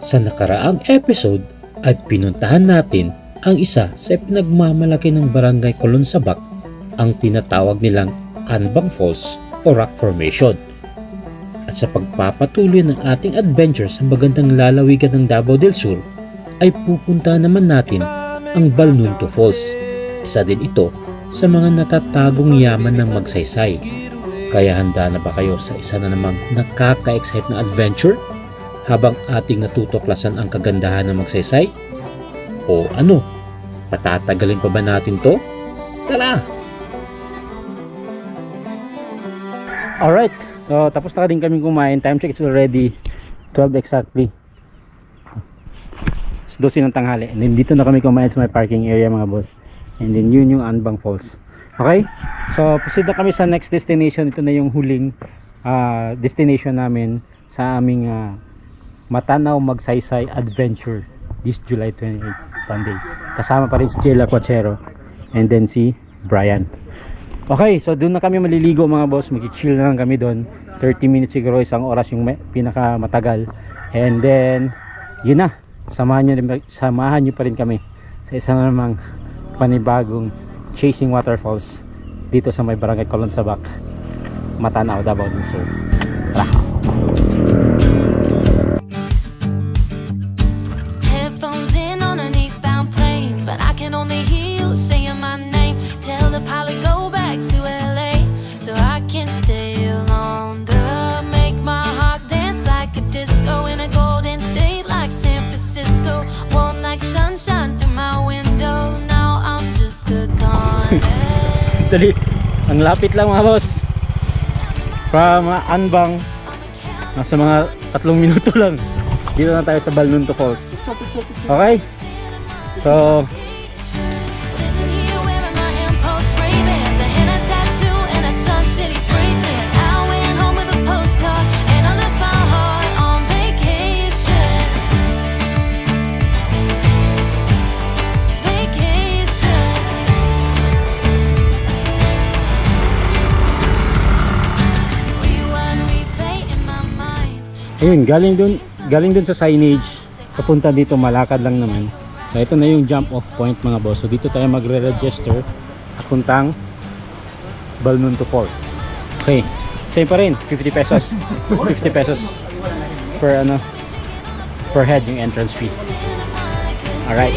Sa nakaraang episode ay pinuntahan natin ang isa sa pinagmamalaki ng barangay Colonsabak, ang tinatawag nilang Anbang Falls o Rock Formation. At sa pagpapatuloy ng ating adventure sa magandang lalawigan ng Davao del Sur, ay pupunta naman natin ang Balnunto Falls. Isa din ito sa mga natatagong yaman ng magsaysay. Kaya handa na ba kayo sa isa na namang nakaka-excite na adventure? Habang ating natutuklasan ang kagandahan ng magsaysay? O ano? Patatagalin pa ba natin to? Tara! Alright, so tapos na din kami kumain. Time check is already 12 exactly. 12 ng tanghali. And then dito na kami kumain sa may parking area mga boss. And then yun yung Anbang Falls. Okay? So proceed na kami sa next destination. Ito na yung huling ah, destination namin sa aming ah, Matanaw Magsaysay Adventure this July 28 Sunday. Kasama pa rin si Jella Quachero and then si Brian. Okay, so doon na kami maliligo mga boss. Mag-chill na lang kami doon. 30 minutes siguro, isang oras yung pinaka matagal. And then, yun na. Samahan nyo, samahan nyo pa rin kami sa isang namang panibagong Chasing Waterfalls dito sa may barangay Colonsabak, Matanaw, Davao del Sur. Dali, ang lapit lang mga boss. From uh, Anbang, nasa mga tatlong minuto lang. Dito na tayo sa Balnunto Falls. Okay? So, ayun, galing dun, galing dun sa signage. Papunta dito, malakad lang naman. So, ito na yung jump off point mga boss. So, dito tayo magre-register papuntang Balnunto Falls. Okay. Same pa rin, 50 pesos. 50 pesos per ano per head yung entrance fee. Alright.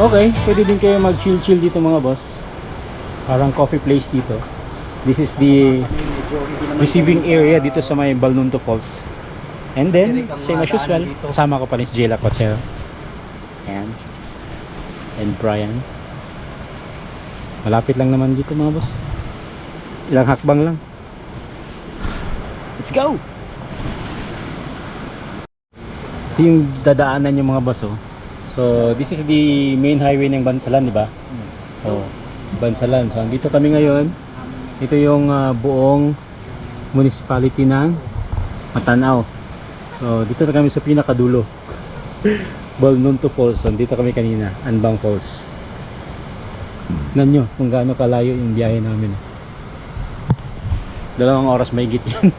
Okay, pwede din kayo mag-chill-chill dito mga boss. Parang coffee place dito. This is the receiving area dito sa may Balnunto Falls. And then, same as usual, kasama ko pa rin si Jela Cochero. And, and Brian. Malapit lang naman dito mga boss. Ilang hakbang lang. Let's go! Ito yung dadaanan yung mga boss oh. So, this is the main highway ng Bansalan, di ba? Oh, Bansalan. So, andito kami ngayon. Ito yung ah, buong municipality ng Matanaw. So, dito na kami sa pinakadulo. Balnunto Falls. So, dito kami kanina. Anbang Falls. Tignan nyo kung gaano kalayo yung biyahe namin. Dalawang oras may git yan.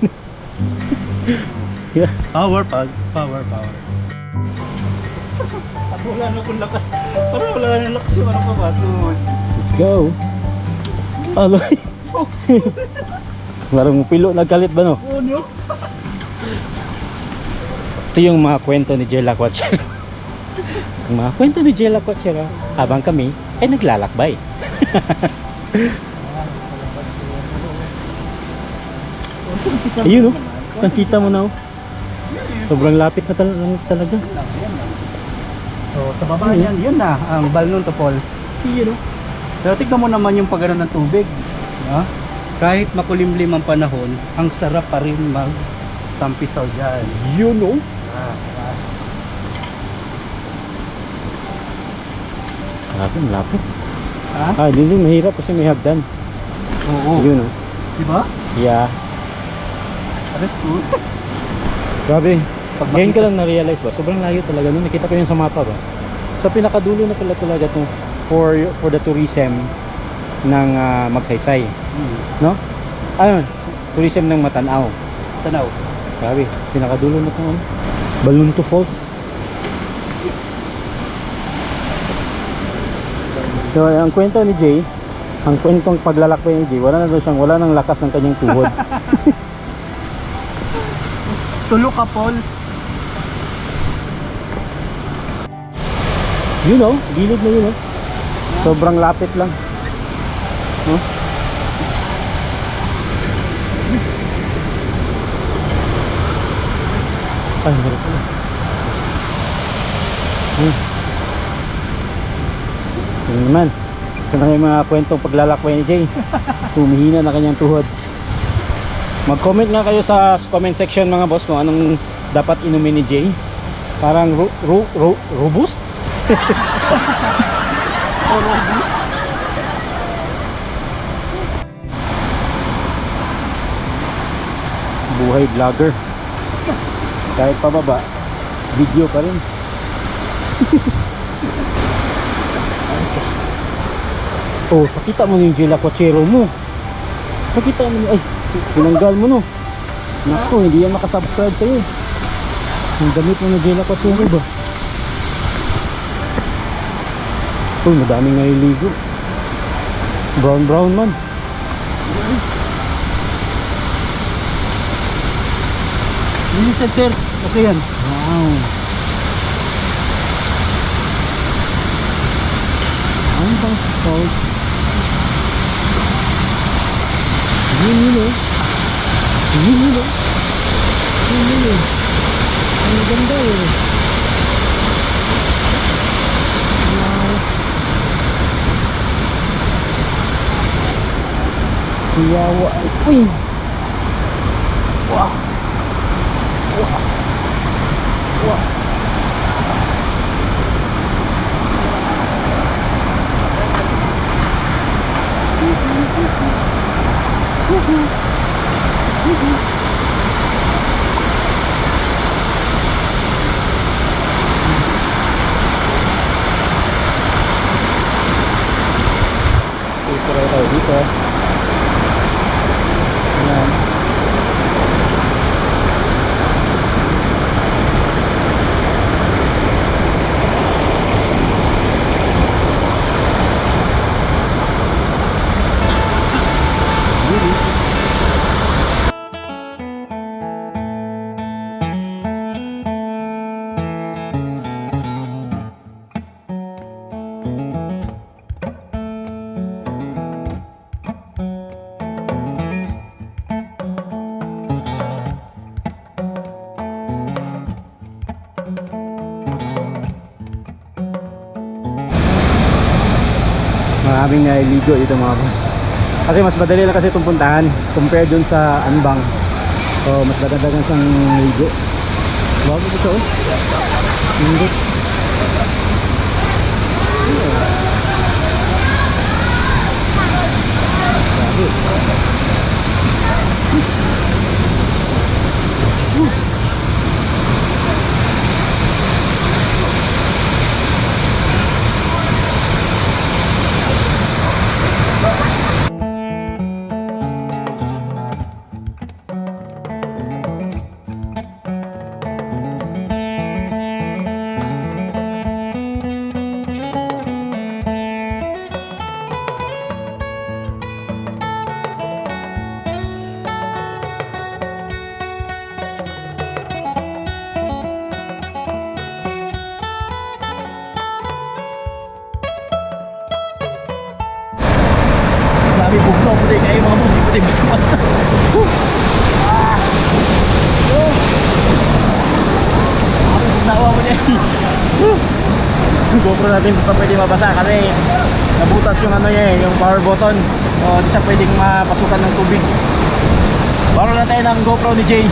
yeah. Power pag, power, power. At wala na akong lakas. Parang wala na lakas yung ano pa ba? Let's go. Aloy. Larong pilo nagkalit ba no? Oh, no? Ito yung mga kwento ni Jella Quachero. Ang mga kwento ni Jella Quachero habang kami ay naglalakbay. Ayun oh. Nakita mo na oh. Sobrang lapit na tal- talaga. So, sa baba yan, yun na, ang Balnunto Falls. Ayun oh. Pero tignan mo naman yung pagano ng tubig. No? Kahit makulimlim ang panahon, ang sarap pa rin mag tampisaw dyan. Yun oh. Ah, ah. Grabe, ang lapit. Ha? Ah, hindi din mahirap kasi may hagdan. Oo. Yun oh. Diba? Yeah. That's good. Grabe. Pag Ngayon ka lang na-realize ba? Sobrang layo talaga. Nung nakita ko yun sa mapa ba? Sa pinakadulo na pala talaga to for for the tourism ng ah, Magsaysay, Hmm. no? Ayun, tourism ng Matanaw. Tanaw. Grabe, pinakadulo na ito. Balunto Falls. So, ang kwento ni Jay, ang kwentong paglalakbay ni Jay, wala na daw siyang, wala nang lakas ng kanyang tuhod. Tulo ka, Paul. Yun oh, gilid na yun oh. Sobrang lapit lang. No? Ay, meron pala. Hmm. Yun naman. Ito na yung mga kwentong paglalakbay ni Jay. Humihina na kanyang tuhod. Mag-comment nga kayo sa comment section mga boss kung anong dapat inumin ni Jay. Parang ru ru ru robust? buhay vlogger. Kahit pababa video pa rin. Oh pakita mo yung Jela Cochero mo. Pakita mo ay tinanggal mo no? Naku hindi yan makasubscribe sa'yo. Ang damit mo ng Jela Cochero ba oh madaming naliligo brown brown man Limited, sir. Okay yan. Wow. Ang bang falls. Yun yun eh. Yun yun eh. Yun yun eh. Ang ganda eh. Wow. Yawa. Uy. Wow. Maraming naliligo dito mga boss. Kasi mas madali lang kasi itong puntahan compare dun sa Anbang. So mas madadagan siyang ligo bago siya oh. Hindi Grabe. Bugnaw po kayo mga boss. Hindi po tayo basta-basta. Ah. Oh. Nawa mo niya. GoPro natin pa pwede mabasa kasi nabutas yung ano niya eh, yung power button o di siya pwedeng mapasukan ng tubig baro na tayo ng GoPro ni Jay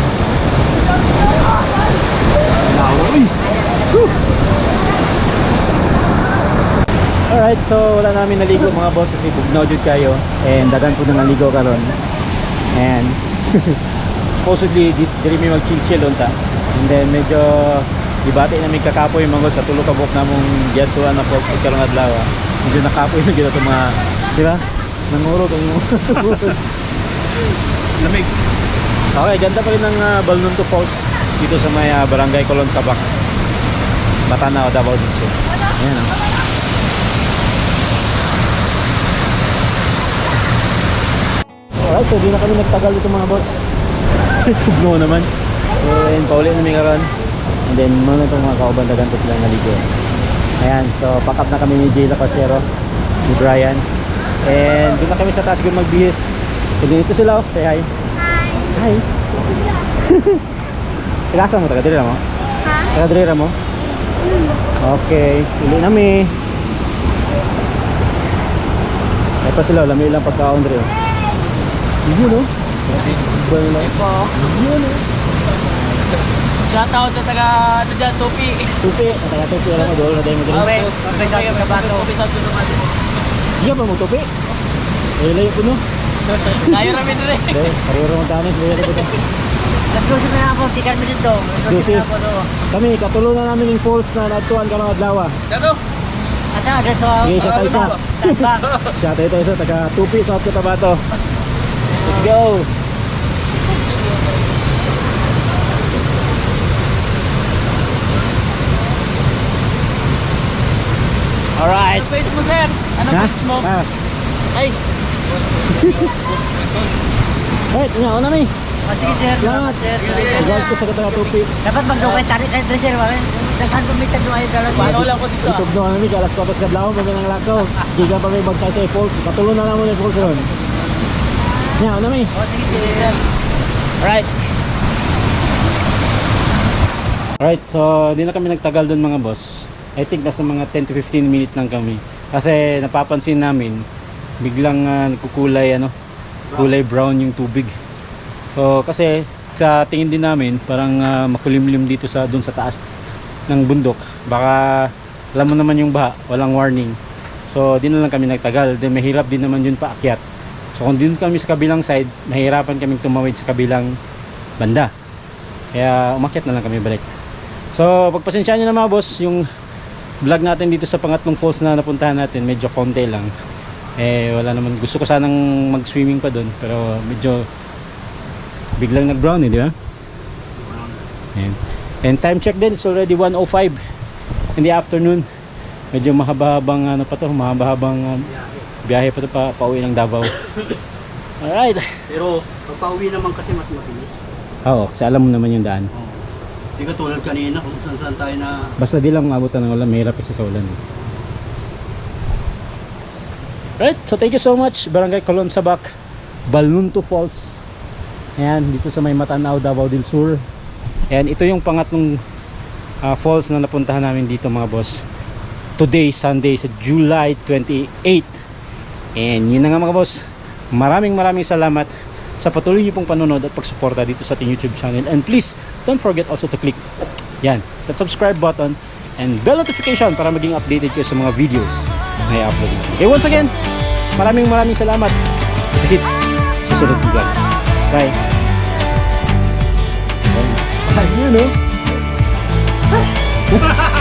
Nawoy! Alright, so wala namin naligo mga boss kasi bugnaw jud kayo and dagan po na naligo karon and supposedly di, diri mi mag chill chill unta and then medyo ibati na may kakapoy boss sa tulo ka buok namong giadtuan na po karong adlaw ah. medyo nakapoy na ato mga di ba Nangurot ang Lamig. Okay, ganda pa rin ng uh, Balnunto Falls dito sa may ah, Barangay Colon Sabak. Matanaw, Davao del Sur. Ayan oh. Alright, so di na kami nagtagal dito mga boss. Tugno naman. So, ayun, pauli na may karon. And then, muna itong mga kaubandagan ko silang naligo. Ayan, so pack up na kami ni Jay Lacasero, ni Brian. And doon na kami sa taas kung magbihis. So, dito sila, oh. say hi. Hi. Ilasa mo, taga-dirira mo? Ha? Taga-dirira mo? Okay, uli na mi. Ay pa sila, lami lang pagkaon rin. Yun no? Iba nila. Yun no? Shout out sa taga ano dyan, Tupi. Tupi, taga tupi alam mo doon na tayo mo Okay, dito. Tupi sa Kabato. Tupi sa Kabato. Iya pa mo tupi? Ay layo ko no? Tayo rami din eh. Dahil, pariro mo tanis, layo ko dito. Nag-close na ako, tikan mo dito. Nag-close na ako doon. Kami, katulungan namin yung falls na natuan ka mga adlaw. Dato. Agad sa... Sige, siya tayo isa. Siya tayo tayo isa, taga tupi, South Cotabato. Let's go! Alright! Ano page mo, sir? Ano Ha? page mo? Ah, Ay, wait, nga, una mi. oh, sige sir. Salamat. Sir. Regards ko sa taga tupi. Dapat magdukay tari kay Dresser, bakit? Daghan pumitag doon ay dalas. Paano lang ko dito? Itog doon kami, kalas ko sa Blao, pag ng lakaw. Giga pa may bagsasay falls. Katulungan na naman yung falls ron. Nga, una mi. Oh, sige, sige. Alright. Alright, so di na kami nagtagal doon mga boss. I think nasa mga 10 to 15 minutes lang kami. Kasi napapansin namin, biglang ah, nagkukulay ano, kulay brown yung tubig. So kasi sa tingin din namin, parang ah, makulimlim dito sa doon sa taas ng bundok. Baka alam mo naman yung baha, walang warning. So di na lang kami nagtagal. Then mahirap din naman yun paakyat. So kung din kami sa kabilang side, mahirapan kaming tumawid sa kabilang banda. Kaya umakyat na lang kami balik. So pagpasensyaan nyo na mga boss, yung vlog natin dito sa pangatlong falls na napuntahan natin, medyo konti lang. Eh wala naman, gusto ko sanang mag-swimming pa doon, pero medyo biglang nag-brown eh, di ba? Ayan. And time check din, it's already 1.05 in the afternoon. Medyo mahaba-habang ano pa to, mahaba-habang um, biyahe pa to pa pauwi ng Davao. Alright. Pero pag pauwi naman kasi mas mabilis. Oo, kasi alam mo naman yung daan. Hindi ka tulad kanina kung saan saan tayo na Basta di lang maabutan ng ulan, mahirap kasi sa ulan. Right, so thank you so much Barangay Colon Sabak, Balunto Falls. Ayan, dito sa may Matanaw, Davao del Sur. Ayan, ito yung pangatlong ah, falls na napuntahan namin dito mga boss. Today, Sunday, sa July 28. And yun na nga mga boss. Maraming maraming salamat sa patuloy niyo pong panonood at pagsuporta dito sa ating YouTube channel. And please, don't forget also to click yan, that subscribe button and bell notification para maging updated kayo sa mga videos na i-upload natin. Okay, once again, maraming maraming salamat. Ito hits, susunod kong vlog. Bye. Bye. Ayun, no?